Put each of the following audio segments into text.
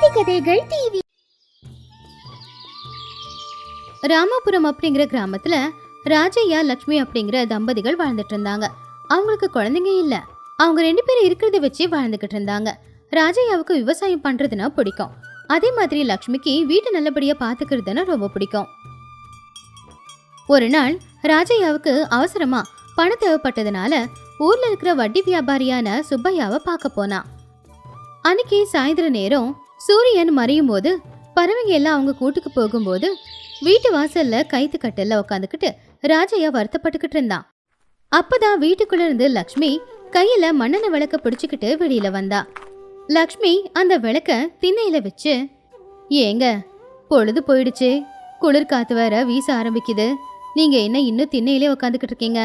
நீதி கதைகள் டிவி ராமபுரம் அப்படிங்கிற கிராமத்துல ராஜையா லக்ஷ்மி அப்படிங்கிற தம்பதிகள் வாழ்ந்துட்டு இருந்தாங்க. அவங்களுக்கு குழந்தைங்க இல்ல. அவங்க ரெண்டு பேரும் இருக்கிறத வச்சு வாழ்ந்துகிட்டு இருந்தாங்க. ராஜையாவுக்கு விவசாயம் பண்றதுன்னா பிடிக்கும். அதே மாதிரி லக்ஷ்மிக்கு வீட்டை நல்லபடியா பாத்துக்கிறதுனா ரொம்ப பிடிக்கும். ஒரு நாள் ராஜையாவுக்கு அவசரமா பணம் தேவைப்பட்டதுனால ஊர்ல இருக்கிற வட்டி வியாபாரியான சுப்பையாவை பார்க்க போனா. அன்னைக்கு சாயந்தர நேரம் சூரியன் மறையும் போது பறவைங்க எல்லாம் அவங்க கூட்டுக்கு போகும்போது வீட்டு வாசல்ல கைத்து கட்டல்ல உட்காந்துக்கிட்டு ராஜையா வருத்தப்பட்டுக்கிட்டு இருந்தான். அப்பதான் வீட்டுக்குள்ள இருந்து லக்ஷ்மி கையில மண்ணெண்ண விளக்க பிடிச்சுக்கிட்டு வெளியில வந்தா. லக்ஷ்மி அந்த விளக்க திண்ணையில வச்சு ஏங்க பொழுது போயிடுச்சு. குளிர் காத்து வேற வீச ஆரம்பிக்குது. நீங்க என்ன இன்னும் திண்ணையிலே உட்காந்துக்கிட்டு இருக்கீங்க?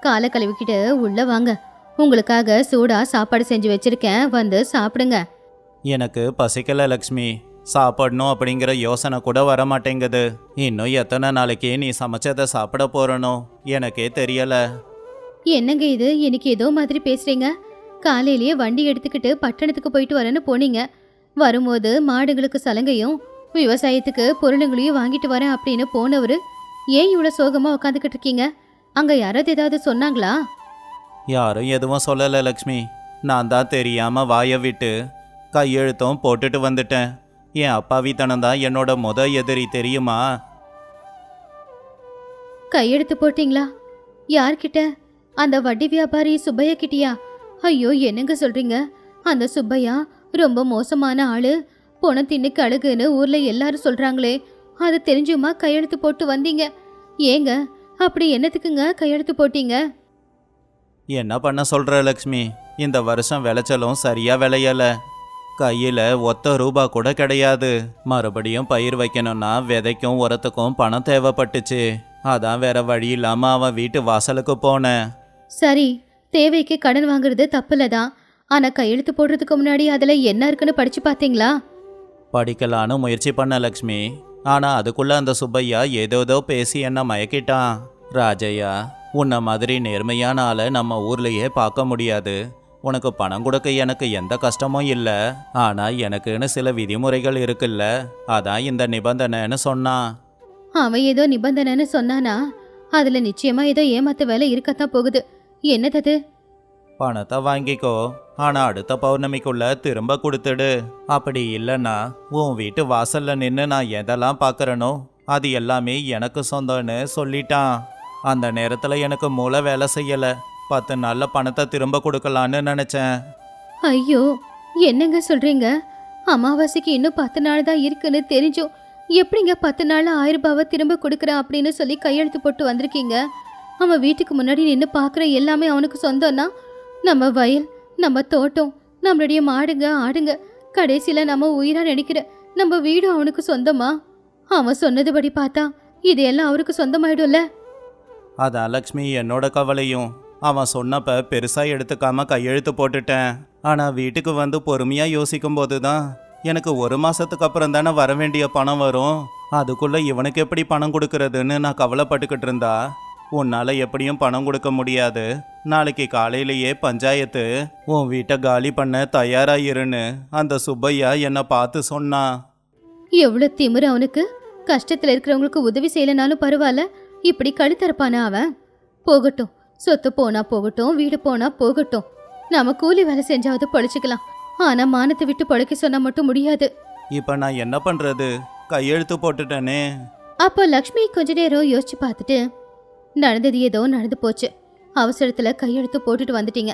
காலை கழுவிக்கிட்டு உள்ள வாங்க. உங்களுக்காக சூடா சாப்பாடு செஞ்சு வச்சிருக்கேன். வந்து சாப்பிடுங்க. எனக்கு பசிக்கல லக்ஷ்மி. சாப்பிடணும் அப்படிங்கிற யோசனை கூட வர மாட்டேங்குது இன்னும் எத்தனை நாளைக்கு நீ சமைச்சதை சாப்பிட போறனோ? எனக்கே தெரியல. என்னங்க இது? எனக்கு ஏதோ மாதிரி பேசுறீங்க. காலையிலேயே வண்டி எடுத்துக்கிட்டு பட்டணத்துக்கு போயிட்டு வரேன்னு போனீங்க. வரும்போது மாடுங்களுக்கு சலங்கையும் விவசாயத்துக்கு பொருளுங்களையும் வாங்கிட்டு வரேன் அப்படின்னு போனவர் ஏன் இவ்வளோ சோகமா உட்காந்துக்கிட்டு இருக்கீங்க? அங்க யாராவது ஏதாவது சொன்னாங்களா? யாரும் எதுவும் சொல்லல லக்ஷ்மி. நான் தான் தெரியாம வாயை விட்டு கையெழுத்தும் போட்டுட்டு வந்துட்டேன். என் அப்பாவித்தனம் தான் என்னோட முத எதிரி தெரியுமா? கையெழுத்து போட்டீங்களா? யார்கிட்ட? அந்த வட்டி வியாபாரி சுப்பையா கிட்டயா? ஐயோ என்னங்க சொல்றீங்க? அந்த சுப்பையா ரொம்ப மோசமான ஆளு. பணம் தின்னு கழுகுன்னு ஊர்ல எல்லாரும் சொல்றாங்களே. அது தெரிஞ்சுமா கையெழுத்து போட்டு வந்தீங்க? ஏங்க அப்படி என்னத்துக்குங்க கையெழுத்து போட்டீங்க? என்ன பண்ண சொல்ற லக்ஷ்மி? இந்த வருஷம் விளைச்சலும் சரியா விளையல. கையில ஒத்த ரூபா கூட கிடையாது. மறுபடியும் பயிர் வைக்கணும்னா விதைக்கும் உரத்துக்கும் பணம் தேவைப்பட்டுச்சு. அதான் வேற வழி இல்லாம அவன் வீட்டு வாசலுக்கு போனேன். சரி தேவைக்கு கடன் வாங்குறது தப்புல தான் ஆனா கையெழுத்து போடுறதுக்கு முன்னாடி அதுல என்ன இருக்குன்னு படிச்சு பாத்தீங்களா படிக்கலான்னு முயற்சி பண்ண லக்ஷ்மி. ஆனா அதுக்குள்ள அந்த சுப்பையா ஏதோதோ பேசி என்ன மயக்கிட்டான். ராஜையா உன்னை மாதிரி நேர்மையான ஆளை நம்ம ஊர்லயே பார்க்க முடியாது. உனக்கு பணம் கொடுக்க எனக்கு எந்த கஷ்டமும் இல்லை. ஆனா எனக்குன்னு சில விதிமுறைகள் இருக்குல்ல. அதான் இந்த நிபந்தனைன்னு சொன்னான் அவன் ஏதோ நிபந்தனைன்னு சொன்னானா? அதுல நிச்சயமா ஏதோ ஏமாத்த வேலை இருக்கத்தான் போகுது. என்னது பணத்தை வாங்கிக்கோ. ஆனா அடுத்த பௌர்ணமிக்குள்ள திரும்ப கொடுத்துடு. அப்படி இல்லைன்னா உன் வீட்டு வாசல்ல நின்று நான் எதெல்லாம் பார்க்கறனோ அது எல்லாமே எனக்கு சொந்தம்னு சொல்லிட்டான். அந்த நேரத்துல எனக்கு மூளை வேலை செய்யல. பத்து நாள்ல பணத்தை திரும்ப கொடுக்கலான்னு நினைச்சேன். ஐயோ என்னங்க சொல்றீங்க? அமாவாசைக்கு இன்னும் பத்து நாள் தான் இருக்குன்னு தெரிஞ்சும் எப்படிங்க பத்து நாள் ஆயிரம் ரூபாவை திரும்ப கொடுக்குறேன் அப்படின்னு சொல்லி கையெழுத்து போட்டு வந்திருக்கீங்க? அவன் வீட்டுக்கு முன்னாடி நின்று பார்க்குற எல்லாமே அவனுக்கு சொந்தம்னா நம்ம வயல் நம்ம தோட்டம் நம்மளுடைய மாடுங்க ஆடுங்க கடைசியில் நம்ம உயிரா நினைக்கிற நம்ம வீடும் அவனுக்கு சொந்தமா? அவன் சொன்னதுபடி பார்த்தா இது எல்லாம் அவருக்கு சொந்தமாயிடும்ல? அதான் லக்ஷ்மி என்னோட கவலையும். அவன் சொன்னப்ப பெருசாக எடுத்துக்காம கையெழுத்து போட்டுட்டேன். ஆனால் வீட்டுக்கு வந்து பொறுமையாக யோசிக்கும் போதுதான் எனக்கு ஒரு மாதத்துக்கு அப்புறம் தானே வர வேண்டிய பணம் வரும். அதுக்குள்ளே இவனுக்கு எப்படி பணம் கொடுக்கறதுன்னு நான் கவலைப்பட்டுக்கிட்டு இருந்தா. உன்னால் எப்படியும் பணம் கொடுக்க முடியாது. நாளைக்கு காலையிலேயே பஞ்சாயத்து உன் வீட்டை காலி பண்ண தயாராயிருன்னு அந்த சுப்பையா என்னை பார்த்து சொன்னான் எவ்வளோ திமிரு அவனுக்கு. கஷ்டத்தில் இருக்கிறவங்களுக்கு உதவி செய்யலைனாலும் பரவாயில்ல. இப்படி கழுத்தரப்பானா அவன்? போகட்டும். சொத்து போனா போகட்டும் வீடு போனா போகட்டும். நாம கூலி வேலை செஞ்சாவது பொழைச்சிக்கலாம். ஆனா மானத்தை விட்டு பொழைக்க சொன்னா மட்டும் முடியாது. இப்போ நான் என்ன பண்றது? கையெழுத்து போட்டுட்டேனே. அப்போ லக்ஷ்மி கொஞ்ச நேரம் யோசிச்சு பார்த்துட்டு நடந்தது ஏதோ நடந்து போச்சு. அவசரத்துல கையெழுத்து போட்டுட்டு வந்துட்டீங்க.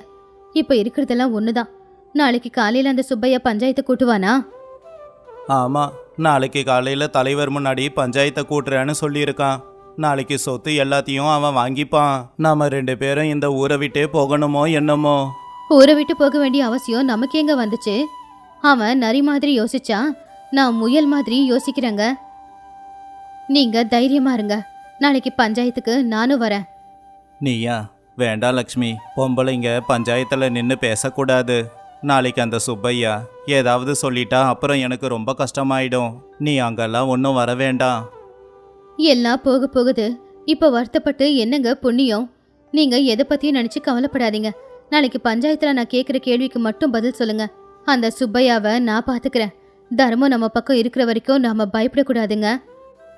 இப்போ இருக்கிறதெல்லாம் ஒண்ணுதான். நாளைக்கு காலையில அந்த சுப்பையா பஞ்சாயத்து கூட்டுவானா? ஆமா நாளைக்கு காலையில தலைவர் முன்னாடி பஞ்சாயத்தை கூட்டுறேன்னு சொல்லியிருக்கான். நாளைக்கு சொத்து எல்லாத்தையும் அவன் வாங்கிப்பான். நாம ரெண்டு பேரும் இந்த ஊரை விட்டே போகணுமோ என்னமோ? ஊரை விட்டு போக வேண்டிய அவசியம் நமக்கு எங்க வந்துச்சு? அவன் நரி மாதிரி யோசிச்சா நான் முயல் மாதிரி யோசிக்கிறேங்க. நீங்க தைரியமா இருங்க. நாளைக்கு பஞ்சாயத்துக்கு நானும் வரேன். நீயா? வேண்டாம் லக்ஷ்மி. பொம்பளைங்க பஞ்சாயத்துல நின்று பேசக்கூடாது. நாளைக்கு அந்த சுப்பையா ஏதாவது சொல்லிட்டா அப்புறம் எனக்கு ரொம்ப கஷ்டமாயிடும். நீ அங்கெல்லாம் ஒன்றும் வர வேண்டாம். எல்லாம் போக போகுது. இப்போ வருத்தப்பட்டு என்னங்க புண்ணியம்? நீங்க எதை பத்தியும் நினைச்சு கவலைப்படாதீங்க. நாளைக்கு பஞ்சாயத்துல நான் கேட்குற கேள்விக்கு மட்டும் பதில் சொல்லுங்க. அந்த சுப்பையாவை நான் பாத்துக்கிறேன். தர்மம் நம்ம பக்கம் இருக்கிற வரைக்கும் நாம பயப்படக்கூடாதுங்க.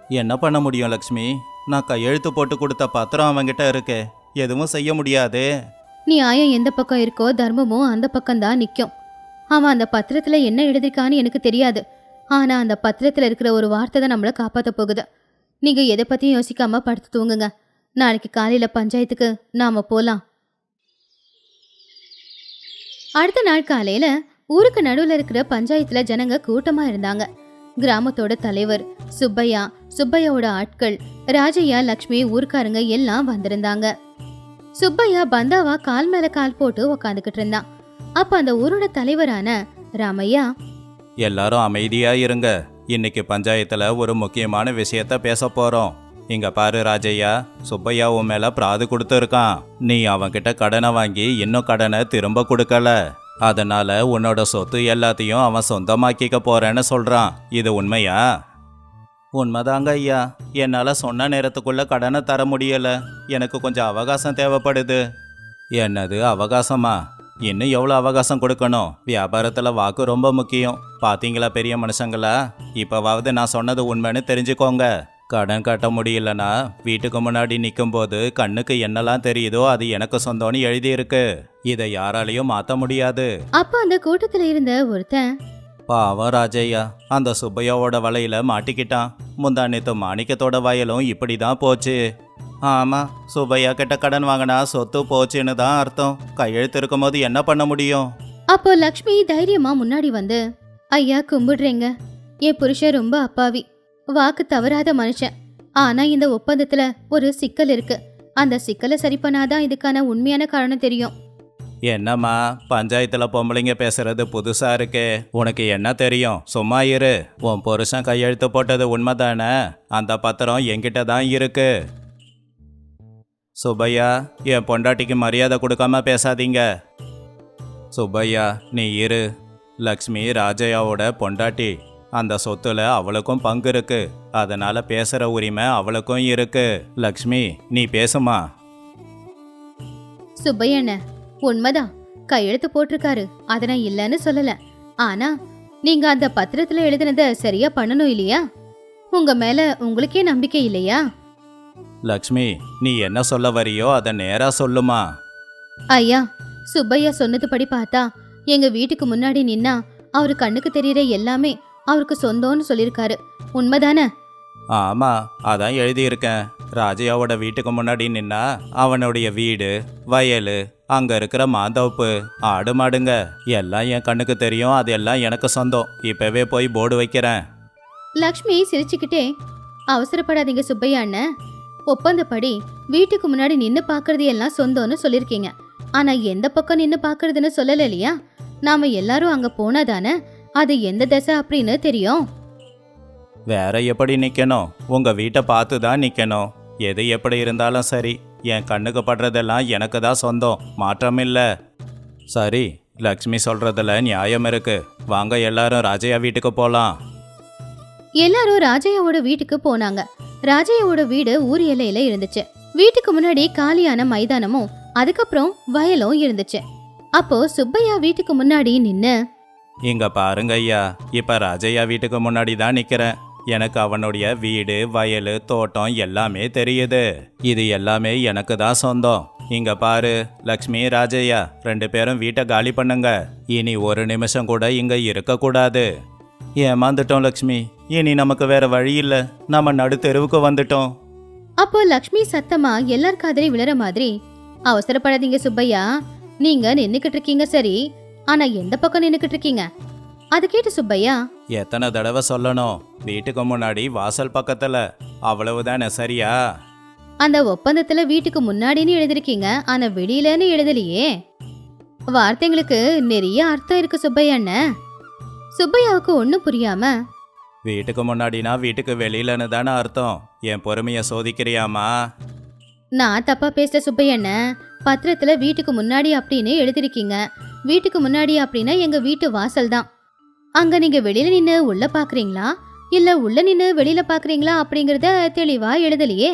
என்ன பண்ண முடியும் லக்ஷ்மி? நான் கையெழுத்து போட்டு கொடுத்த பத்திரம் அவன்கிட்ட இருக்கு. எதுவும் செய்ய முடியாதே. நியாயம் எந்த பக்கம் இருக்கோ தர்மமும் அந்த பக்கம் தான் நிற்கும் அவன் அந்த பத்திரத்துல என்ன எழுதிருக்கான்னு எனக்கு தெரியாது. ஆனா அந்த பத்திரத்துல இருக்கிற ஒரு வார்த்தை தான் நம்மளை காப்பாத்த போகுது. நீங்க எதை பத்தியும் யோசிக்காம படுத்து தூங்குங்க. நாளைக்கு காலையில பஞ்சாயத்துக்கு நாம போகலாம் அடுத்த நாள் காலையில ஊருக்கு நடுவுல இருக்கிற பஞ்சாயத்துல ஜனங்க கூட்டமா இருந்தாங்க. கிராமத்தோட தலைவர் சுப்பையா சுப்பையாவோட ஆட்கள் ராஜையா லக்ஷ்மி ஊர்க்காரங்க எல்லாம் வந்திருந்தாங்க. சுப்பையா பந்தாவா கால் மேல கால் போட்டு உக்காந்துக்கிட்டு இருந்தான் அப்ப அந்த ஊரோட தலைவரான ராமையா எல்லாரும் அமைதியா இருங்க. இன்னைக்கு பஞ்சாயத்தில் ஒரு முக்கியமான விஷயத்த பேச போகிறோம் இங்க பாரு ராஜையா சுப்பையா உன் மேல பிராது கொடுத்துருக்கான். நீ அவன்கிட்ட கடனை வாங்கி இன்னும் கடனை திரும்ப கொடுக்கல. அதனால உன்னோட சொத்து எல்லாத்தையும் அவன் சொந்தமாக்கிக்க போறேன்னு சொல்றான். இது உண்மையா? உண்மைதாங்க ஐயா. என்னால் சொன்ன நேரத்துக்குள்ள கடனை தர முடியல. எனக்கு கொஞ்சம் அவகாசம் தேவைப்படுது. என்னது அவகாசமா? இன்னும் எவ்வளோ அவகாசம் கொடுக்கணும்? வியாபாரத்தில் வாக்கு ரொம்ப முக்கியம். பாத்தீங்களா பெரிய மனுஷங்களா? இப்போவாவது நான் சொன்னது உண்மைன்னு தெரிஞ்சுக்கோங்க. கடன் கட்ட முடியலனா வீட்டுக்கு முன்னாடி நிற்கும்போது கண்ணுக்கு என்னெல்லாம் தெரியுதோ அது எனக்கு சொந்தம்னு எழுதியிருக்கு. இதை யாராலையும் மாற்ற முடியாது. அப்ப அந்த கூட்டத்துல இருந்த ஒருத்தன் பாவம் ராஜையா அந்த சுப்பையாவோட வலையில மாட்டிக்கிட்டான். முந்தானத்து மாணிக்கத்தோட வயலும் இப்படி தான் போச்சு. ஆமா சுப்பையா கிட்ட கடன் வாங்கினா சொத்து போச்சுன்னு தான் அர்த்தம். கையெழுத்து இருக்கும்போது என்ன பண்ண முடியும்? அப்போ லக்ஷ்மி தைரியமா முன்னாடி வந்து ஐயா கும்பிடுறேங்க. என் புருஷன் ரொம்ப அப்பாவி. வாக்கு தவறாத மனுஷன். ஆனா இந்த ஒப்பந்தத்துல ஒரு சிக்கல் இருக்கு. அந்த சிக்கலை சரி பண்ணாதான் இதுக்கான உண்மையான காரணம் தெரியும். என்னம்மா பஞ்சாயத்துல பொம்பளைங்க பேசுறது புதுசா இருக்கே. உனக்கு என்ன தெரியும்? சும்மா இரு. உன் புருஷன் கையெழுத்து போட்டது உண்மைதானே? அந்த பத்திரம் என்கிட்ட தான் இருக்கு. சுப்பையா என் பொண்டாட்டிக்கு மரியாதை கொடுக்காம பேசாதீங்க. சுப்பையா நீ இரு. லக்ஷ்மி ராஜையாவோட பொண்டாட்டி. அந்த சொத்துல அவளுக்கும் பங்கு இருக்கு. அதனால பேசுற உரிமை அவளுக்கும் இருக்கு. லக்ஷ்மி நீ பேசுமா? சுப்பையண்ண உண்மைதான். கையெழுத்து போட்டிருக்காரு. அதை நான் இல்லைன்னு சொல்லல. ஆனா நீங்க அந்த பத்திரத்துல எழுதினத சரியா பண்ணணும் இல்லையா? உங்க மேல உங்களுக்கே நம்பிக்கை இல்லையா? லக்ஷ்மி நீ என்ன சொல்ல வரியோ அதை நேரா சொல்லுமா. ஐயா சுப்பையா சொன்னதுபடி பார்த்தா எங்க வீட்டுக்கு முன்னாடி நின்னா அவரு கண்ணுக்கு தெரியற எல்லாமே அவருக்கு சொந்தம்னு சொல்லிருக்காரு உண்மைதானே? ஆமா அதான் எழுதியிருக்கேன். ராஜையாவோட வீட்டுக்கு முன்னாடி நின்னா அவனுடைய வீடு வயல் அங்க இருக்கிற மாந்தோப்பு ஆடு மாடுங்க எல்லாம் என் கண்ணுக்கு தெரியும் அது எல்லாம் எனக்கு சொந்தம். இப்பவே போய் போர்டு வைக்கிறேன். லக்ஷ்மி சிரிச்சுக்கிட்டே அவசரப்படாதீங்க சுப்பையா அண்ணன் ஒப்பந்தப்படி வீட்டுக்கு முன்னாடி நின்னு பாக்குறது எல்லாம் சொந்தம்னு சொல்லிருக்கீங்க ஆனா எந்த பக்கம் நின்னு பாக்குறதுன்னு சொல்லல இல்லையா? நாம எல்லாரும் அங்க போனாதானே அது எந்த திசை அப்படின்னு தெரியும். வேற எப்படி நிக்கணும்? உங்க வீட்டை பார்த்து தான் நிக்கணும். எது எப்படி இருந்தாலும் சரி. என் கண்ணுக்கு படுறதெல்லாம் எனக்கு தான் சொந்தம். மாற்றம் இல்ல. சரி லக்ஷ்மி சொல்றதுல நியாயம் இருக்கு. வாங்க எல்லாரும் ராஜையா வீட்டுக்கு போலாம். எல்லாரும் ராஜையாவோட வீட்டுக்கு போனாங்க. ராஜையோட வீடு ஊர் எல்லையில இருந்துச்சு. வீட்டுக்கு முன்னாடி காலியான மைதானமும் அதுக்கப்புறம் வயலும் இருந்துச்சு. அப்போ சுப்பையா வீட்டுக்கு முன்னாடி நின்னு இங்க பாருங்க ஐயா இப்ப ராஜையா வீட்டுக்கு முன்னாடி தான் நிக்கிறேன். எனக்கு அவனுடைய வீடு வயல் தோட்டம் எல்லாமே தெரியுது. இது எல்லாமே எனக்கு தான் சொந்தம். இங்க பாரு லக்ஷ்மி ராஜையா ரெண்டு பேரும் வீட்டை காலி பண்ணுங்க. இனி ஒரு நிமிஷம் கூட இங்க இருக்கக்கூடாது. ஏமாந்துட்டோம் லக்ஷ்மி. இனி நமக்கு வேற வழி இல்ல. நம்ம நடு தெருவுக்கு வந்துட்டோம். அப்போ லக்ஷ்மி சத்தமா எல்லார் காதலி விழற மாதிரி அவசரப்படாதீங்க சுப்பையா. நீங்க நின்னுக்கிட்டு இருக்கீங்க சரி ஆனா எந்த பக்கம் நின்னுக்கிட்டு இருக்கீங்க அது கேட்டு சுப்பையா. எத்தனை தடவை சொல்லணும். வீட்டுக்கு முன்னாடி வாசல் பக்கத்துல. அவ்வளவுதானே சரியா? அந்த ஒப்பந்தத்துல வீட்டுக்கு முன்னாடின்னு எழுதிருக்கீங்க ஆனா வெளியிலன்னு எழுதலையே. வார்த்தைங்களுக்கு நிறைய அர்த்தம் இருக்கு சுப்பையா அண்ணன் சுப்பையாவுக்கு ஒன்றும் புரியாம வீட்டுக்கு முன்னாடினா வீட்டுக்கு வெளியிலன்னு தானே அர்த்தம். என் பொறுமையை சோதிக்கிறியாமா நான் தப்பா பேச சுப்பையண்ண பத்திரத்துல வீட்டுக்கு முன்னாடி அப்படின்னு எழுதிருக்கீங்க. வீட்டுக்கு முன்னாடி அப்படின்னா எங்க வீட்டு வாசல் தான். அங்க நீங்க வெளியில நின்னு உள்ள பாக்குறீங்களா? இல்ல உள்ள நின்னு வெளியில பாக்குறீங்களா அப்படிங்கறத தெளிவா எழுதலையே.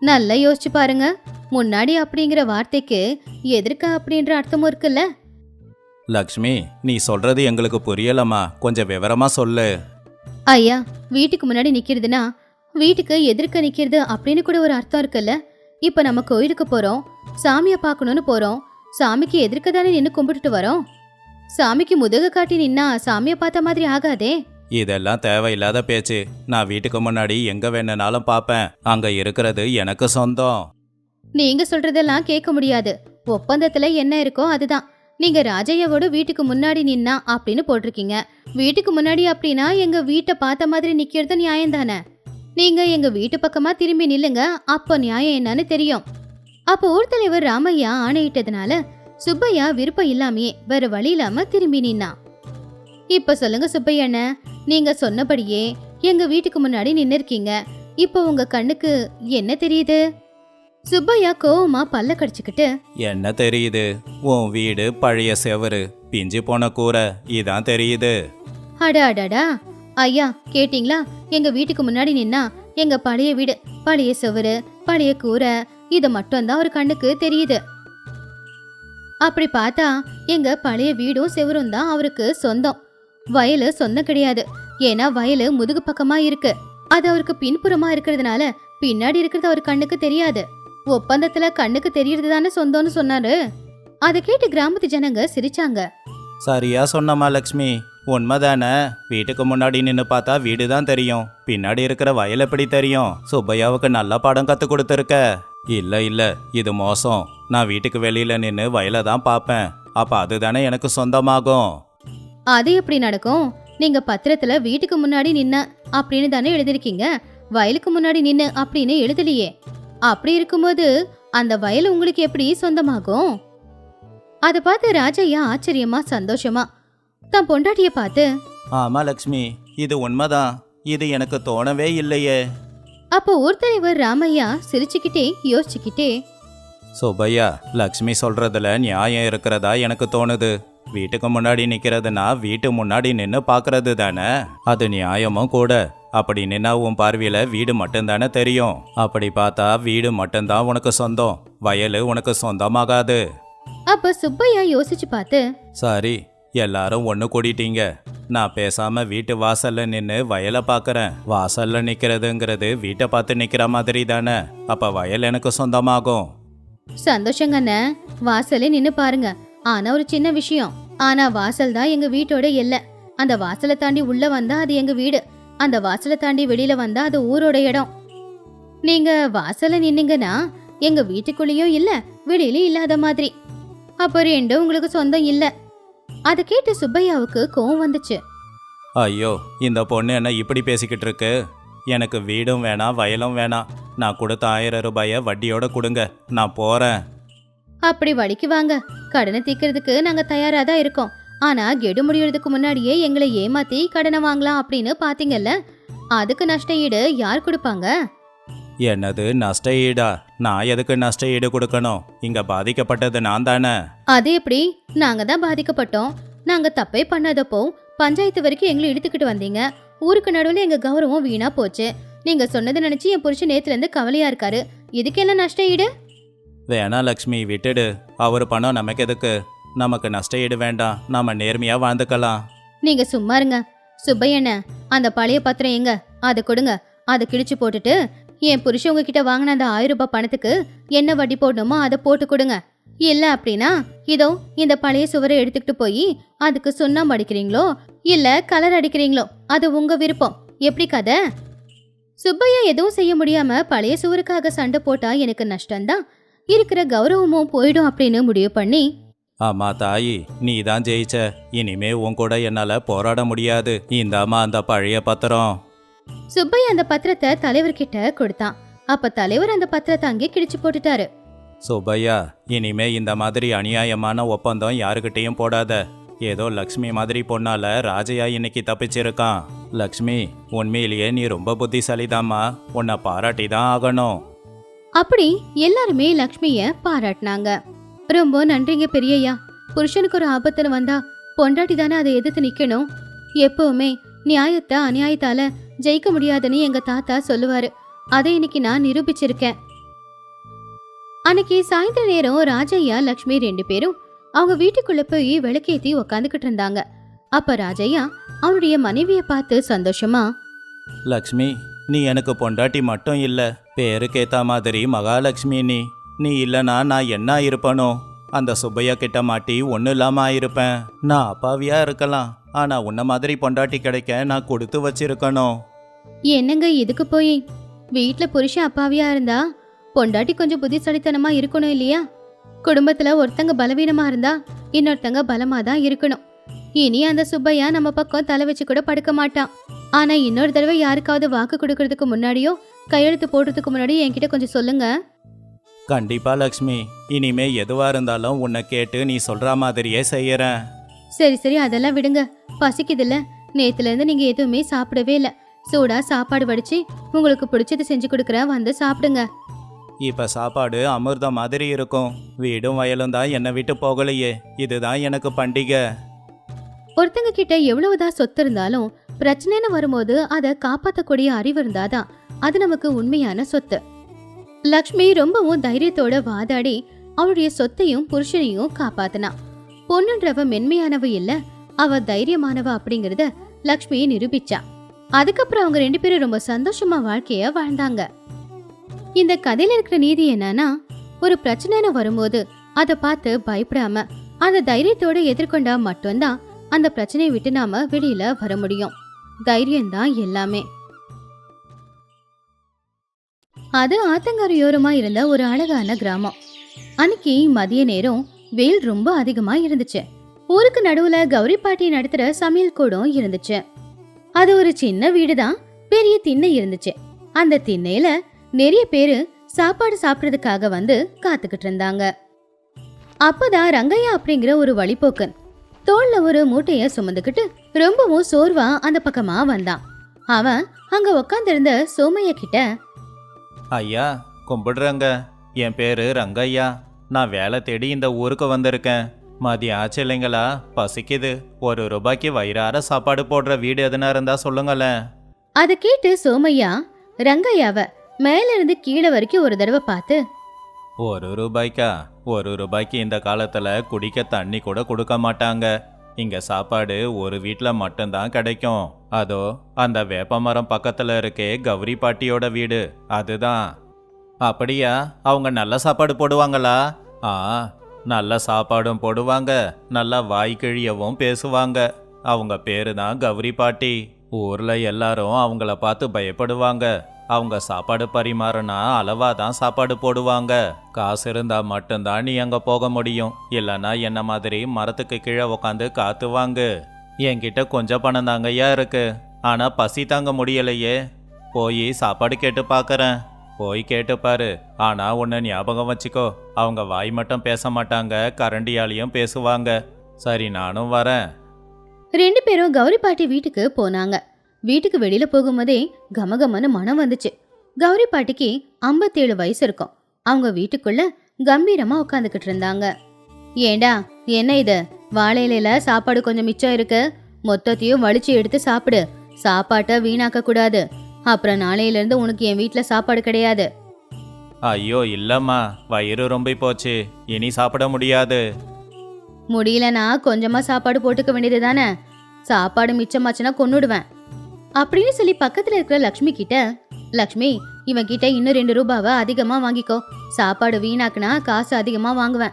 நல்லா யோசிச்சு பாருங்க. முன்னாடி அப்படிங்கிற வார்த்தைக்கு எதிர்க்க அப்படின்ற அர்த்தமும் இருக்குல்ல? லக்ஷ்மி நீ சொல்றது எங்களுக்கு புரியலம்மா. கொஞ்சம் விவரமா சொல்லு. ஐயா வீட்டுக்கு முன்னாடி நிக்கிறதுனா வீட்டுக்கு எதிர்க்க நிக்கிறது அப்படின்னு கூட ஒரு அர்த்தம் இருக்குல்ல? இப்ப நம்ம கோயிலுக்கு போறோம் சாமியை பார்க்கணும்னு போறோம் சாமிக்கு எதிர்க்க தானே நின்று கும்பிட்டுட்டு வரோம்? சாமிக்கு முதுக காட்டி நின்னா சாமியை பார்த்த மாதிரி ஆகாதே? இதெல்லாம் தேவையில்லாத பேச்சு. நான் வீட்டுக்கு முன்னாடி எங்க வேணுனாலும் பார்ப்பேன். அங்க இருக்கிறது எனக்கு சொந்தம். நீங்க சொல்றதெல்லாம் கேட்க முடியாது. ஒப்பந்தத்துல என்ன இருக்கோ அதுதான். நீங்க ராஜையாவோட வீட்டுக்கு முன்னாடி நின்னா அப்படின்னு போட்டிருக்கீங்க. வீட்டுக்கு முன்னாடி அப்படின்னா எங்க வீட்டை பார்த்த மாதிரி நிக்கிறது நியாயம் தானே? நீங்க எங்க வீட்டு பக்கமா திரும்பி நில்லுங்க அப்போ நியாயம் என்னன்னு தெரியும். அப்போ ஊர் தலைவர் ராமையா ஆணையிட்டதுனால சுப்பையா விருப்பம் இல்லாமையே வேற வழி இல்லாம திரும்பி நின்னா. இப்ப சொல்லுங்க சுப்பையண்ண நீங்க சொன்னபடியே எங்க வீட்டுக்கு முன்னாடி நின்னு இருக்கீங்க இப்போ உங்க கண்ணுக்கு என்ன தெரியுது? சுப்பையா கோவமா பல்ல கடிச்சுக்கிட்டு என்ன தெரியுது? உன் வீடு பழைய செவரு பிஞ்சு போன கூரை இதான் தெரியுது. அட அடடா ஐயா கேட்டிங்களா? எங்க வீட்டுக்கு முன்னாடி நின்னா எங்க பழைய வீடு பழைய சுவரு பழைய கூரை இது மட்டும்தான் ஒரு கண்ணுக்கு தெரியுது. அப்படி பார்த்தா எங்க பழைய வீடும் செவரும் தான் அவருக்கு சொந்தம். வயலு சொந்தம் கிடையாது. ஏன்னா வயலு முதுகு பக்கமா இருக்கு. அது அவருக்கு பின்புறமா இருக்கிறதுனால பின்னாடி இருக்கிறது அவர் கண்ணுக்கு தெரியாது. ஒப்பந்தத்துல கண்ணுக்கு தெரியறது தானே சொந்தம்னு சொன்னாரு? அதை கேட்டு கிராமத்து ஜனங்க சிரிச்சாங்க. சரியா சொன்னம்மா லக்ஷ்மி. உண்மைதானே? வீட்டுக்கு முன்னாடி நின்று பார்த்தா வீடு தான் தெரியும். பின்னாடி இருக்கிற வயல் எப்படி தெரியும்? சுப்பையாவுக்கு நல்ல பாடம் கத்து கொடுத்துருக்க. இல்ல இல்ல இது மோசம். நான் வீட்டுக்கு வெளியில நின்று வயலை தான் பார்ப்பேன். அப்ப அதுதானே எனக்கு சொந்தமாகும். அது எப்படி நடக்கும்? நீங்க பத்திரத்துல வீட்டுக்கு முன்னாடி நின்ன அப்படின்னு தானே எழுதிருக்கீங்க வயலுக்கு முன்னாடி நின்னு அப்படின்னு எழுதலையே. அப்படி இருக்கும்போது அந்த வயல் உங்களுக்கு எப்படி சொந்தமாகும்? அதை பார்த்து ராஜையா ஆச்சரியமா சந்தோஷமா தன் பொண்டாட்டிய பார்த்து. ஆமா லக்ஷ்மி இது உண்மைதான். இது எனக்கு தோணவே இல்லையே. அப்போ ஊர் தலைவர் ராமையா சிரிச்சுக்கிட்டே யோசிச்சுக்கிட்டே சுப்பையா லக்ஷ்மி சொல்றதுல நியாயம் இருக்கிறதா எனக்கு தோணுது. வீட்டுக்கு முன்னாடி நிக்கிறதுனா வீட்டு முன்னாடி நின்று பார்க்கறது தானே. அது நியாயமும் கூட. அப்படி நின்னா உன் பார்வையில வீடு மட்டும்தானே தெரியும். அப்படி பார்த்தா வீடு மட்டும்தான் உனக்கு சொந்தம். வயலு உனக்கு சொந்தமாகாது. அப்ப சுப்பையா யோசிச்சு பார்த்து சரி எல்லாரும் ஒன்று கூடிட்டீங்க. நான் பேசாம வீட்டு வாசல்ல நின்று வயலை பார்க்கறேன் வாசல்ல நிக்கிறதுங்கிறது வீட்டை பார்த்து நிக்கிற மாதிரி தானே. அப்ப வயல் எனக்கு சொந்தமாகும். சந்தோஷங்கண்ண வாசலே நின்னு பாருங்க. ஆனா ஒரு சின்ன விஷயம். ஆனா வாசல் தான் எங்க வீட்டோட எல்லை. அந்த வாசலை தாண்டி உள்ள வந்தா அது எங்க வீடு. அந்த வாசலை தாண்டி வெளியில வந்தா அது ஊரோட இடம். நீங்க வாசல்ல நின்னீங்கன்னா எங்க வீட்டுக்குள்ளேயும் இல்ல வெளியிலயும் இல்லாத மாதிரி. அப்ப ரெண்டும் உங்களுக்கு சொந்தம் இல்ல. அதை கேட்டு சுப்பையாவுக்கு கோவம் வந்துச்சு. ஐயோ இந்த பொண்ணு என்ன இப்படி பேசிக்கிட்டு இருக்கு? எனக்கு வீடும் வேணாம் வயலும் வேணாம். நான் கொடுத்த ஆயிரம் ரூபாய வட்டியோட கொடுங்க. நான் போறேன். அப்படி வடிக்கு வாங்க. கடனை தீக்கிறதுக்கு நாங்க தயாரா தான் இருக்கோம். ஆனா கெடு முடியறதுக்கு முன்னாடியே எங்களை ஏமாத்தி கடனை வாங்கலாம் அப்படின்னு பாத்தீங்கல்ல? அதுக்கு நஷ்ட ஈடு யார் கொடுப்பாங்க? என்னது நஷ்ட ஈடா? நான் எதுக்கு நஷ்ட ஈடு கொடுக்கணும்? இங்க பாதிக்கப்பட்டது நான் தானே. அது எப்படி? நாங்க தான் பாதிக்கப்பட்டோம். நாங்க தப்பே பண்ணாதப்போ பஞ்சாயத்து வரைக்கும் எங்களை இழுத்துக்கிட்டு வந்தீங்க. ஊருக்கு நடுவுல எங்க கௌரவம் வீணா போச்சு. நீங்க சொன்னதை நினைச்சு என் புருஷன் நேத்துல இருந்து கவலையா இருக்காரு. இதுக்கு என்ன நஷ்ட ஈடு? வேணா லக்ஷ்மி விட்டுடு. அவர் பணம் நமக்கு எதுக்கு? நமக்கு நஷ்ட ஈடு வேண்டாம். நாம நேர்மையா வாழ்ந்துக்கலாம். நீங்க சும்மா இருங்க. சுப்பையண்ண அந்த பழைய பத்திரம் எங்க? அதை கொடுங்க. அதை கிழிச்சு போட்டுட்டு என் புருஷன் உங்ககிட்ட வாங்கின அந்த ஆயிரம் ரூபாய் பணத்துக்கு என்ன வட்டி போடணுமோ அதை போட்டு கொடுங்க. இல்ல அப்படின்னா இதோ இந்த பழைய சுவரை எடுத்துக்கிட்டு போய் அதுக்கு சுண்ணாம்பு அடிக்கிறீங்களோ இல்ல கலர் அடிக்கிறீங்களோ அது உங்க விருப்பம். எப்படி கதை? சுப்பையா எதுவும் செய்ய முடியாம பழைய சுவருக்காக சண்டை போட்டா எனக்கு நஷ்டம்தான். இருக்கிற கௌரவமும் போயிடும் அப்படின்னு முடிவு பண்ணி ஆமா தாயி. நீ தான் ஜெயிச்ச. இனிமே உன் கூட என்னால போராட முடியாது. இந்தாம்மா அந்த பழைய பத்திரம். சுப்பையா அந்த பத்திரத்தை தலைவர்கிட்ட கொடுத்தான். அப்ப தலைவர் அந்த பத்திரத்தை அங்கே கிழிச்சு போட்டுட்டாரு. சுப்பையா இனிமே இந்த மாதிரி அநியாயமான ஒப்பந்தம் யாருக்கிட்டேயும் போடாத. ஏதோ லக்ஷ்மி மாதிரி பொண்ணால ராஜையா இன்னைக்கு தப்பிச்சிருக்கான். லக்ஷ்மி உண்மையிலேயே நீ ரொம்ப புத்திசாலிதாம்மா. உன்னை பாராட்டி தான் ஆகணும். அப்படி எல்லாருமே லக்ஷ்மிய பாராட்டினாங்க. ரொம்ப நன்றிங்க பெரியய்யா. புருஷனுக்கு ஒரு ஆபத்துல வந்தா பொண்டாட்டி தானே அதை எதிர்த்து நிக்கணும்? எப்பவுமே நியாயத்தை அநியாயத்தால ஜெயிக்க முடியாதுன்னு எங்க தாத்தா சொல்லுவாரு. அதை இன்னைக்கு நான் நிரூபிச்சிருக்கேன். அன்னைக்கு சாயந்தர நேரம் ராஜையா லக்ஷ்மி ரெண்டு பேரும் அவங்க வீட்டுக்குள்ள போய் விளக்கேத்தி உக்காந்துக்கிட்டு இருந்தாங்க. அப்ப ராஜையா அவனுடைய மனைவியை பார்த்து சந்தோஷமா லக்ஷ்மி நீ எனக்கு பொண்டாட்டி மட்டும் இல்ல பேருக்கேத்த மாதிரி மகாலட்சுமி நீ. நீ இல்லைனா நான் என்ன இருப்பனோ அந்த சுப்பையா கிட்ட மாட்டி ஒன்றும் இல்லாம ஆயிருப்பேன். நான் அப்பாவியா இருக்கலாம். ஆனா உன்ன மாதிரி பொண்டாட்டி கிடைக்க நான் கொடுத்து வச்சிருக்கணும் என்னங்க இதுக்கு போய்? வீட்டில் புருஷன் அப்பாவியா இருந்தா பொண்டாட்டி கொஞ்சம் புத்திசாலித்தனமா இருக்கணும் இல்லையா? குடும்பத்துல ஒருத்தங்க பலவீனமா இருந்தா இன்னொருத்தங்க பலமா தான் இருக்கணும். இனி அந்த சுப்பையா நம்ம பக்கம் தலை வச்சு கூட படுக்க மாட்டான். ஆனா இன்னொரு தடவை யாருக்காவது வாக்கு கொடுக்கறதுக்கு முன்னாடியோ கையெழுத்து போடுறதுக்கு முன்னாடி என்கிட்ட கொஞ்சம் சொல்லுங்க. கண்டிப்பா லக்ஷ்மி. இனிமே எதுவா இருந்தாலும் உன்னை கேட்டு நீ சொல்ற மாதிரியே செய்யறேன். சரி சரி அதெல்லாம் விடுங்க. பசிக்குதுல்ல. நேத்துல இருந்து நீங்க எதுவுமே சாப்பிடவே இல்ல. சூடா சாப்பாடு வடிச்சு உங்களுக்கு பிடிச்சது செஞ்சு கொடுக்குறேன். வந்து சாப்பிடுங்க. இப்ப சாப்பாடு அமிர்தம் மாதிரி இருக்கும். வீடும் வயலும் தான் என்னை விட்டு போகலையே. இதுதான் எனக்கு பண்டிகை. ஒருத்தங்க கிட்ட எவ்வளவுதான் சொத்து இருந்தாலும் பிரச்சனைன்னு வரும்போது அதை காப்பாத்தக்கூடிய அறிவு இருந்தாதான் அது நமக்கு உண்மையான சொத்து. லக்ஷ்மி ரொம்பவும் தைரியத்தோட வாதாடி அவளுடைய சொத்தையும் புருஷனையும் காப்பாத்தினா. பொண்ணுன்றவ மென்மையானவ இல்ல அவ தைரியமானவ அப்படிங்கறத லக்ஷ்மி நிரூபிச்சா. அதுக்கப்புறம் அவங்க ரெண்டு பேரும் ரொம்ப சந்தோஷமா வாழ்க்கைய வாழ்ந்தாங்க. இந்த கதையில இருக்கிற நீதி என்னன்னா ஒரு பிரச்சனைன்னு வரும்போது அதை பார்த்து பயப்படாம அந்த தைரியத்தோட எதிர்கொண்டா மட்டும்தான் அந்த பிரச்சனையை விட்டு நாம வெளியில வர முடியும். தைரியம்தான் எல்லாமே. அது ஆத்தங்கரையோரமா இருந்த ஒரு அழகான கிராமம். அன்னைக்கு மதிய நேரம் வெயில் ரொம்ப அதிகமா இருந்துச்சு. ஊருக்கு நடுவுல கௌரி பாட்டி நடத்துற சமையல் கூடம் இருந்துச்சு. அது ஒரு சின்ன வீடு தான் பெரிய திண்ணை இருந்துச்சு. அந்த திண்ணையில நிறைய பேரு சாப்பாடு சாப்பிட்றதுக்காக வந்து காத்துக்கிட்டு இருந்தாங்க. அப்பதான் ரங்கையா அப்படிங்கிற ஒரு வழிபோக்கன் தோல்ல ஒரு மூட்டைய சுமந்துக்கிட்டு ரொம்பவும் சோர்வா அந்த பக்கமா வந்தான். அவன் அங்க உக்காந்திருந்த சோமைய கிட்ட ஐயா கும்பிடுறேங்க. என் பேரு ரங்கையா நான் வேலை தேடி இந்த ஊருக்கு வந்திருக்கேன். மதியம் ஆச்சு இல்லைங்களா? பசிக்குது. ஒரு ரூபாய்க்கு வயிறார சாப்பாடு போடுற வீடு எதுனா இருந்தா சொல்லுங்களேன். அதை கேட்டு சோமையா ரங்கையாவ மேல இருந்து கீழே வரைக்கும் ஒரு தடவை பார்த்து ஒரு ரூபாய்க்கா? ஒரு ரூபாய்க்கு இந்த காலத்துல குடிக்க தண்ணி கூட கொடுக்க மாட்டாங்க. இங்க சாப்பாடு ஒரு வீட்டில் மட்டும்தான் கிடைக்கும். அதோ அந்த வேப்பமரம் பக்கத்தில் இருக்கே கௌரி பாட்டியோட வீடு. அதுதான். அப்படியா? அவங்க நல்ல சாப்பாடு போடுவாங்களா? ஆ நல்ல சாப்பாடும் போடுவாங்க. நல்லா வாய்க்கிழியவும் பேசுவாங்க. அவங்க பேரு தான் கௌரி பாட்டி. ஊர்ல எல்லாரும் அவங்கள பார்த்து பயப்படுவாங்க. அவங்க சாப்பாடு பரிமாறினா அளவா தான் சாப்பாடு போடுவாங்க. காசு இருந்தா மட்டும்தான் நீ அங்க போக முடியும். இல்லைன்னா என்ன மாதிரி மரத்துக்கு கீழே உக்காந்து காத்து வாங்கு. என்கிட்ட கொஞ்சம் பணம் தாங்கய்யா இருக்கு. ஆனா பசி தாங்க முடியலையே. போய் சாப்பாடு கேட்டு பார்க்குறேன் போய் கேட்டுப்பாரு ஆனால் ஆனா உன்னை ஞாபகம் வச்சுக்கோ. அவங்க வாய் மட்டும் பேச மாட்டாங்க. கரண்டியாலையும் பேசுவாங்க. சரி நானும் வரேன். ரெண்டு பேரும் கௌரி பாட்டி வீட்டுக்கு போனாங்க. வீட்டுக்கு வெளியில போகும்போதே கமகமன்னு மனம் வந்துச்சு. கௌரி பாட்டிக்கு 57 வயசு இருக்கும். அவங்க வீட்டுக்குள்ள கம்பீரமா உட்காந்துக்கிட்டு இருந்தாங்க. ஏண்டா என்ன இது? வாழை இலையில சாப்பாடு கொஞ்சம் மிச்சம் இருக்கு. மொத்தத்தையும் வலிச்சு எடுத்து சாப்பிடு. சாப்பாட்டை வீணாக்க கூடாது. அப்புறம் நாளையில இருந்து உனக்கு என் வீட்ல சாப்பாடு கிடையாது. ஐயோ இல்லம்மா. வயிறு ரொம்ப போச்சு. இனி சாப்பிட முடியாது. முடியலனா கொஞ்சமா சாப்பாடு போட்டுக்க வேண்டியது தானே சாப்பாடு மிச்சமாச்சுன்னா கொன்னுடுவேன். அப்படின்னு சொல்லி பக்கத்துல இருக்கிற லக்ஷ்மி கிட்ட லக்ஷ்மி இவன் கிட்ட இன்னும் ரெண்டு ரூபாவை அதிகமா வாங்கிக்கோ. சாப்பாடு வீணாக்குனா காசு அதிகமா வாங்குவேன்.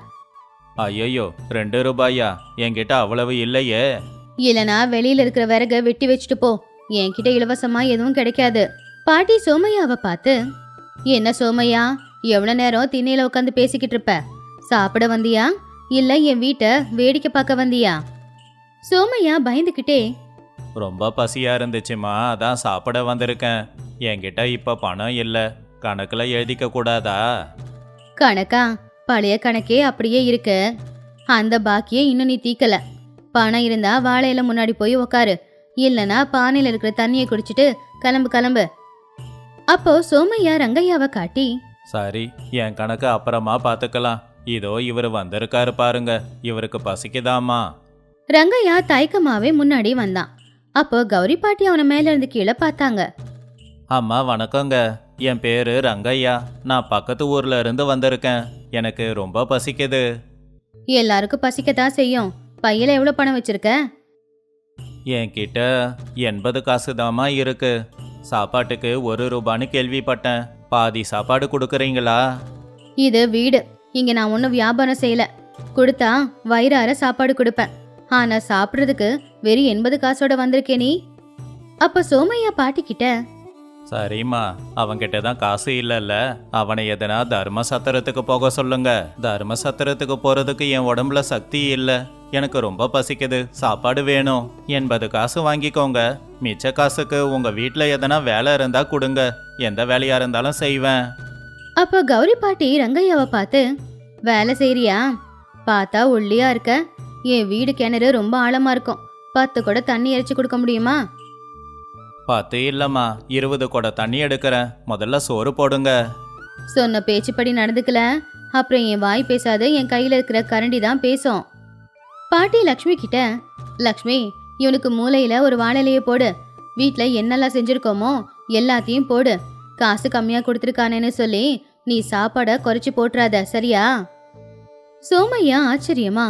ஐயோ ரெண்டு ரூபாயா? என்கிட்ட அவ்வளவு இல்லையே. இல்லனா வெளியில இருக்கிற விறக வெட்டி வச்சுட்டு போ. என்கிட்ட இலவசமா எதுவும் கிடைக்காது. பாட்டி சோமையாவை பார்த்து என்ன சோமையா? எவ்வளவு நேரம் திண்ணையில உட்காந்து பேசிக்கிட்டு இருப்ப? சாப்பிட வந்தியா? இல்ல என் வீட்டை வேடிக்கை பார்க்க வந்தியா? சோமையா பயந்துக்கிட்டே ரொம்ப பசியா இருந்துச்சுமா அதான் சாப்பிட வந்திருக்கேன். என்கிட்ட இப்ப பணம் இல்லை கணக்குல எழுதிக்க கூடாதா? கணக்கா பழைய கணக்கே அப்படியே இருக்கு. அந்த பாக்கியே இன்னும் நீ தீக்கல. பணம் இருந்தா வாழையில முன்னாடி போய் உக்காரு. இல்லனா பானையில இருக்கிற தண்ணியை குடிச்சிட்டு கிளம்பு கிளம்பு. அப்போ சோமையா ரங்கையாவை காட்டி சரி என் கணக்கு அப்புறமா பார்த்துக்கலாம் இதோ இவர் வந்திருக்காரு பாருங்க இவருக்கு பசிக்குதாமா ரங்கையா தயக்கமாவே முன்னாடி வந்தான். அப்போ கௌரி பாட்டி அவன மேல இருந்து கீழே பார்த்தாங்க. அம்மா வணக்கங்க. என் பேரு ரங்கையா. நான் பக்கத்து ஊர்ல இருந்து வந்திருக்கேன். எனக்கு ரொம்ப பசிக்குது. எல்லாருக்கும் பசிக்கத்தான் செய்யும். பையில எவ்வளவு பணம் வச்சிருக்க? என்கிட்ட எண்பது காசு தாமா இருக்கு. சாப்பாட்டுக்கு ஒரு ரூபான்னு கேள்விப்பட்டேன். பாதி சாப்பாடு கொடுக்குறீங்களா? இது வீடு. இங்க நான் ஒன்றும் வியாபாரம் செய்யல. கொடுத்தா வயிறார சாப்பாடு கொடுப்பேன். ஆனா சாப்பிட்றதுக்கு வெறும் எண்பது காசோட வந்திருக்கே நீ? அப்ப சோமையா பாட்டி கிட்ட சரிம்மா அவன்கிட்ட தான் காசு இல்லைல்ல. அவனை எதனா தர்ம சத்திரத்துக்கு போக சொல்லுங்க. தர்ம சத்திரத்துக்கு போறதுக்கு என் உடம்புல சக்தி இல்லை. எனக்கு ரொம்ப பசிக்குது. சாப்பாடு வேணும். எண்பது காசு வாங்கிக்கோங்க. மிச்ச காசுக்கு உங்க வீட்டில் எதனா வேலை இருந்தா கொடுங்க. எந்த வேலையா இருந்தாலும் செய்வேன். அப்ப கௌரி பாட்டி ரங்கையாவை பார்த்து வேலை செய்றியா? பார்த்தா ஒல்லியா இருக்க. என் வீடு கிணறு ரொம்ப ஆழமா இருக்கும். பத்து கூட தண்ணி இறைச்சி கொடுக்க முடியுமா? பத்து இல்லம்மா இருபது குடம் தண்ணி எடுக்கிறேன். முதல்ல சோறு போடுங்க. சொன்ன பேச்சுப்படி நடந்துக்கல. அப்புறம் என் வாய் பேசாத என் கையில இருக்கிற கரண்டி தான் பேசும். பாட்டி லக்ஷ்மி கிட்ட லக்ஷ்மி இவனுக்கு மூளையில ஒரு வாழலையை போடு. வீட்ல என்னெல்லாம் செஞ்சிருக்கோமோ எல்லாத்தையும் போடு. காசு கம்மியா கொடுத்துருக்கானேன்னு சொல்லி நீ சாப்பாட குறைச்சு போட்டுறாத சரியா? சோமையா ஆச்சரியமா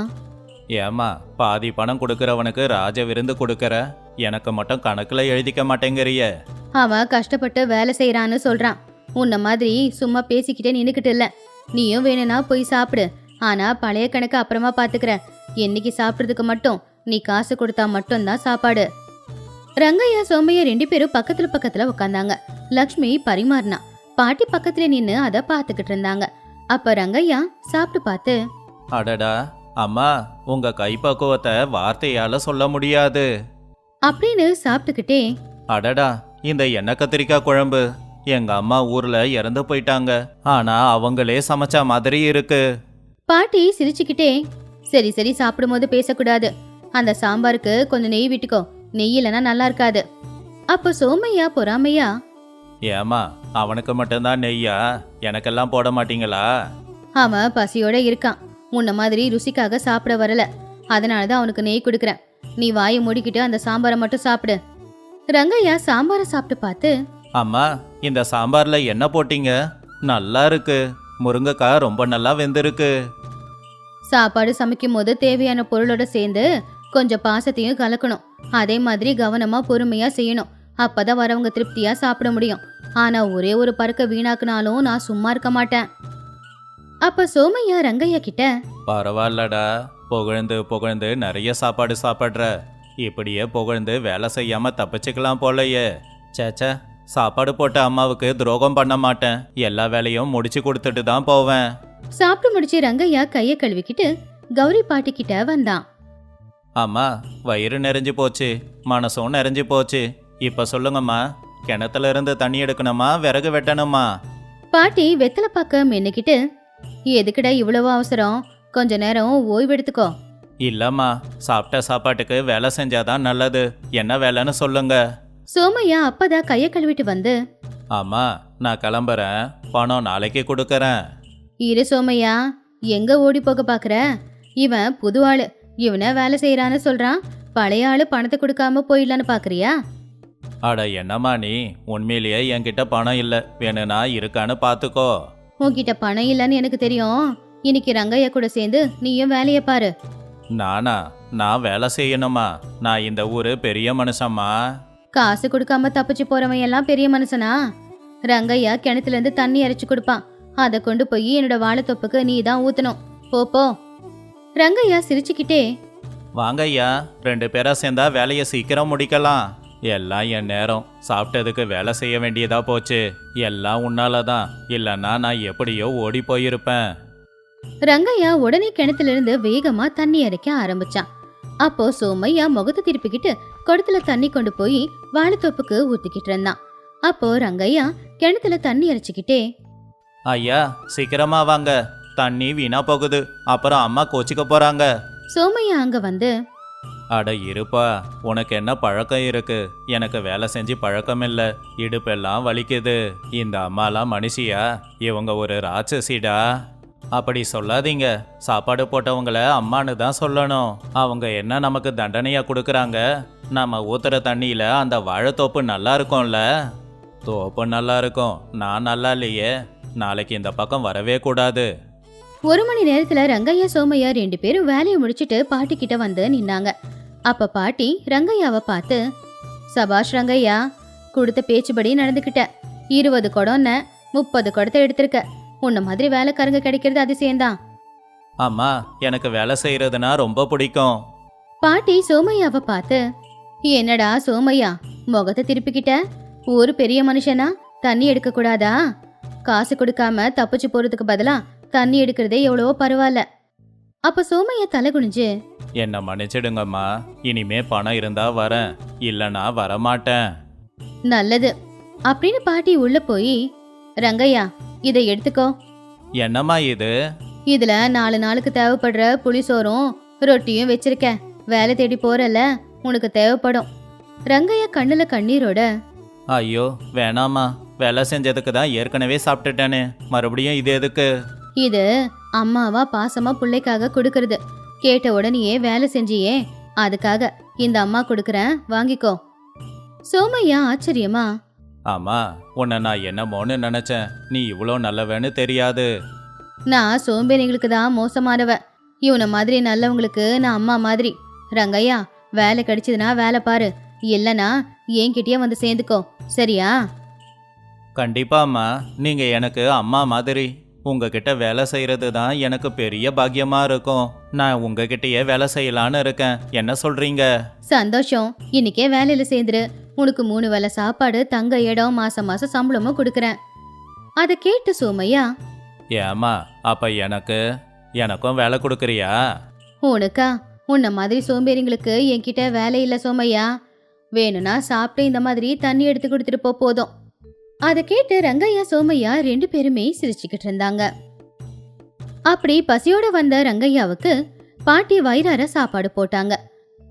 ஏம்மா பாதி பணம் கொடுக்கறவனுக்கு ராஜ விருந்து கொடுக்கற? எனக்கு மட்டும் கணக்குல எழுதிக்க மாட்டேங்கிறிய. அவன் கஷ்டப்பட்டு வேலை செய்யறான்னு சொல்றான். உன்ன மாதிரி சும்மா பேசிக்கிட்டே நின்னுக்கிட்டு இல்ல. நீயும் வேணும்னா போய் சாப்பிடு. ஆனா பழைய கணக்கு அப்புறமா பாத்துக்கிறேன் என்னைக்கு சாப்பிட்றதுக்கு மட்டும் நீ காசு கொடுத்தா மட்டும்தான் சாப்பாடு. ரங்கையா சோமையா ரெண்டு பேரும் பக்கத்துல பக்கத்துல உட்காந்தாங்க லக்ஷ்மி பரிமாறினா. பாட்டி பக்கத்துல நின்னு அத பாத்துக்கிட்டு இருந்தாங்க. அப்ப ரங்கையா சாப்பிட்டு பார்த்து அடடா அம்மா உங்க கைப்பக்குவத்தை வார்த்தையால சொல்ல முடியாது. அப்படின்னு சாப்பிட்டுக்கிட்டே அடடா இந்த எண்ணெய் கத்திரிக்காய் குழம்பு. எங்க அம்மா ஊர்ல இறந்து போயிட்டாங்க. ஆனா அவங்களே சமைச்ச மாதிரி இருக்கு. பாட்டி சிரிச்சுக்கிட்டே சரி சரி சாப்பிடும்போது பேசக்கூடாது. அந்த சாம்பாருக்கு கொஞ்சம் நெய் விட்டுக்கோ. நெய் இல்லைன்னா நல்லா இருக்காது. அப்போ சோமையா பொறாமையா ஏமா அவனுக்கு மட்டும்தான் நெய்யா? எனக்கெல்லாம் போட மாட்டீங்களா? அவன் பசியோட இருக்கான். உன்ன மாதிரி ருசிக்காக சாப்பிட வரல. அதனால தான் அவனுக்கு நெய் கொடுக்குறேன். நீ வாயை மூடிக்கிட்டு அந்த சாம்பாரை மட்டும் சாப்பிடு. ரங்கையா சாம்பாரை சாப்பிட்டு பார்த்து அம்மா இந்த சாம்பார்ல என்ன போட்டீங்க? நல்லா இருக்கு. முருங்கைக்காய் ரொம்ப நல்லா வெந்திருக்கு. சாப்பாடு சமைக்கும் போது தேவையான பொருளோட சேர்ந்து கொஞ்சம் பாசத்தையும் கலக்கணும். அதே மாதிரி கவனமா பொறுமையா செய்யணும். அப்பதான் வரவங்க திருப்தியா சாப்பிட முடியும். ஆனா ஒரே ஒரு பருக்க வீணாக்குனாலும் நான் சும்மா இருக்க மாட்டேன். அப்ப சோமையா ரங்கையா கிட்ட பரவாயில்லடா புகழ்ந்து புகழ்ந்து நிறைய சாப்பாடு சாப்பிட்ற. இப்படியே புகழ்ந்து வேலை செய்யாம தப்பிச்சுக்கலாம் போலயே. சேச்சே சாப்பாடு போட்ட அம்மாவுக்கு துரோகம் பண்ண மாட்டேன். எல்லா வேலையும் முடிச்சு கொடுத்துட்டு தான் போவேன். சாப்பிட்டு முடிச்சு ரங்கையா கைய கழுவிக்கிட்டு கௌரி பாட்டி கிட்ட வந்தான். அம்மா வயிறு நிறைஞ்சு போச்சு மனசும் நிறைஞ்சு போச்சு. இப்ப சொல்லுங்கம்மா கிணத்துல இருந்து தண்ணி எடுக்கணுமா விறகு வெட்டணுமா? பாட்டி வெத்தலை பாக்க மென்னுக்கிட்டு எதுக்குடா இவ்வளவு அவசரம்? கொஞ்ச நேரம் ஓய்வு எடுத்துக்கோ. இல்லம்மா சாப்பிட்ட சாப்பாட்டுக்கு வேலை செஞ்சாதான் நல்லது. என்ன வேலைன்னு சொல்லுங்க. சோமையா அப்பதான் கைய கழுவிட்டு வந்து. அம்மா நான் கிளம்புறேன். பணம் நாளைக்கு கொடுக்கறேன். இரு சோமையா எங்க ஓடி போக பாக்குற? இவன் புது ஆளு. இவனை வேலை செய்யறான்னு சொல்றான். பழைய ஆளு பணத்தை கொடுக்காம போயிடலான்னு பாக்குறியா? அட என்னம்மா நீ? உண்மையிலேயே என்கிட்ட பணம் இல்லை. வேணும்னா இருக்கான்னு பார்த்துக்கோ உன்கிட்ட பணம் இல்லைன்னு எனக்கு தெரியும். இன்னைக்கு ரங்கையா கூட சேர்ந்து நீயும் வேலையை பாரு. நானா? நான் வேலை செய்யணுமா? நான் இந்த ஊரு பெரிய மனுஷம்மா. காசு கொடுக்காம தப்பிச்சு போறவன் எல்லாம் பெரிய மனுஷனா? ரங்கையா கிணத்துல இருந்து தண்ணி அரைச்சு கொடுப்பான். அதை கொண்டு போய் என்னோட வாழைத்தொப்புக்கு நீ தான் ஊத்தணும். போ போ. ரங்கையா சிரிச்சுக்கிட்டே வாங்க ஐயா ரெண்டு பேரா சேர்ந்தா வேலையை சீக்கிரம் முடிக்கலாம். எல்லாம் என் நேரம். சாப்பிட்டதுக்கு வேலை செய்ய வேண்டியதா போச்சு. எல்லாம் உன்னால தான். இல்லைன்னா நான் எப்படியோ ஓடி போயிருப்பேன். ரங்கையா உடனே கிணத்துல இருந்து வேகமா தண்ணி அரைக்க ஆரம்பிச்சான். அப்போ சோமையா முகத்தை திருப்பிக்கிட்டு குடத்துல தண்ணி கொண்டு போய் வாழைத்தோப்புக்கு ஊத்திக்கிட்டு இருந்தான். அப்போ ரங்கையா கிணத்துல தண்ணி அரைச்சுக்கிட்டே ஐயா சீக்கிரமா வாங்க. தண்ணி வீணா போகுது. அப்புறம் அம்மா கோச்சிக்க போறாங்க. சோமையா அங்க வந்து அட இருப்பா உனக்கு என்ன பழக்கம் இருக்கு? எனக்கு வேலை செஞ்சு பழக்கம் இல்லை இடுப்பெல்லாம் வலிக்குது. இந்த அம்மாலாம் மனுஷியா? இவங்க ஒரு ராட்சசிடா? அப்படி சொல்லாதீங்க. சாப்பாடு போட்டவங்கள அம்மான்னு தான் சொல்லணும். அவங்க என்ன நமக்கு தண்டனையா கொடுக்குறாங்க? நம்ம ஊத்துற தண்ணியில அந்த வாழைத்தோப்பு நல்லா இருக்கும்ல? தோப்பு நல்லா இருக்கும். நான் நல்லா இல்லையே. நாளைக்கு இந்த பக்கம் வரவே கூடாது. ஒரு மணி நேரத்துல ரங்கையா சோமையா ரெண்டு பேரும் வேலையை முடிச்சிட்டு பாட்டி கிட்ட வந்து நின்னாங்க. அப்ப பாட்டி ரங்கையாவை பார்த்து சபாஷ் ரங்கையா கொடுத்த பேச்சுபடி நடந்துக்கிட்ட இருபது குடம்னு முப்பது குடத்தை எடுத்திருக்க. உன்ன மாதிரி வேலைக்காரங்க கிடைக்கிறது அதிசயம்தான். அம்மா எனக்கு வேலை செய்யறதுனா ரொம்ப பிடிக்கும். பாட்டி சோமையாவை பார்த்து என்னடா சோமையா முகத்தை திருப்பிக்கிட்ட? ஒரு பெரிய மனுஷனா? தண்ணி எடுக்க கூடாதா காசு கொடுக்காம தப்பிச்சு போறதுக்கு பதிலா தண்ணி எடுக்கிறதே எவ்வளவோ பரவாயில்ல. அப்ப சோமையா தலை குனிஞ்சு என்ன மன்னிச்சிடுங்கம்மா. இனிமே பணம் இருந்தா வரேன். இல்லனா வரமாட்டேன். நல்லது. அப்படின்னு பாட்டி உள்ள போய் ரங்கையா இதை எடுத்துக்கோ. என்னம்மா இது? இதுல நாலு நாளுக்கு தேவைப்படுற புளிசோறும் ரொட்டியும் வச்சிருக்கேன். வேலை தேடி போறல உனக்கு தேவைப்படும். ரங்கையா கண்ணுல கண்ணீரோட ஐயோ வேணாம்மா. வேலை செஞ்சதுக்கு தான் ஏற்கனவே சாப்பிட்டுட்டேனே. மறுபடியும் இது எதுக்கு? இது அம்மாவா பாசமா பிள்ளைக்காக கொடுக்கறது. கேட்ட உடனேயே வேலை செஞ்சியே. அதுக்காக இந்த அம்மா கொடுக்கறேன் வாங்கிக்கோ. சோமையா ஆச்சரியமா ஆமா உன்னை நான் என்னமோன்னு நினைச்சேன். நீ இவ்வளோ நல்லவன்னு தெரியாது. நான் சோம்பேறிங்களுக்கு தான் மோசமானவ. இவனை மாதிரி நல்லவங்களுக்கு நான் அம்மா மாதிரி. ரங்கையா வேலை கிடைச்சதுன்னா வேலை பாரு. இல்லனா என்கிட்டயே வந்து சேர்ந்துக்கோ. சரியா? கண்டிப்பா அம்மா. நீங்க எனக்கு அம்மா மாதிரி. உங்ககிட்ட வேலை செய்யறது தான் எனக்கு பெரிய பாக்கியமா இருக்கும். நான் உங்ககிட்டயே வேலை செய்யலான்னு இருக்கேன். என்ன சொல்றீங்க? சந்தோஷம். இன்னைக்கே வேலையில சேர்ந்துரு. உனக்கு மூணு வேளை சாப்பாடு தங்க இடம் மாசம் மாசம் சம்பளமும் கொடுக்கறேன். அதை கேட்டு சோமையா? ஏம்மா அப்ப எனக்கு எனக்கும் வேலை கொடுக்குறியா? உனக்கா? உன்ன மாதிரி சோம்பேறிங்களுக்கு என்கிட்ட வேலை இல்ல சோமையா? வேணும்னா சாப்பிட்டு இந்த மாதிரி தண்ணி எடுத்து கொடுத்துட்டு போ போதும். அதை கேட்டு ரங்கையா சோமையா ரெண்டு பேருமே சிரிச்சுக்கிட்டு இருந்தாங்க. அப்படி பசியோட வந்த ரங்கையாவுக்கு பாட்டி வயிறார சாப்பாடு போட்டாங்க.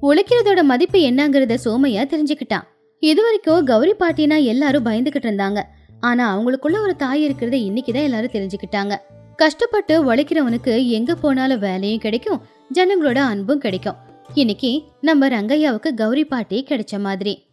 உழைக்கிறதோட மதிப்பு என்னங்கறத சோமையா தெரிஞ்சுக்கிட்டான் இது வரைக்கும் கௌரி பாட்டினா எல்லாரும் பயந்துகிட்டு இருந்தாங்க. ஆனா அவங்களுக்குள்ள ஒரு தாய் இருக்கிறத இன்னைக்குதான் எல்லாரும் தெரிஞ்சுக்கிட்டாங்க. கஷ்டப்பட்டு உழைக்கிறவனுக்கு எங்க போனாலும் வேலையும் கிடைக்கும் ஜனங்களோட அன்பும் கிடைக்கும். இன்னைக்கு நம்ம ரங்கையாவுக்கு கௌரி பாட்டி கிடைச்ச மாதிரி.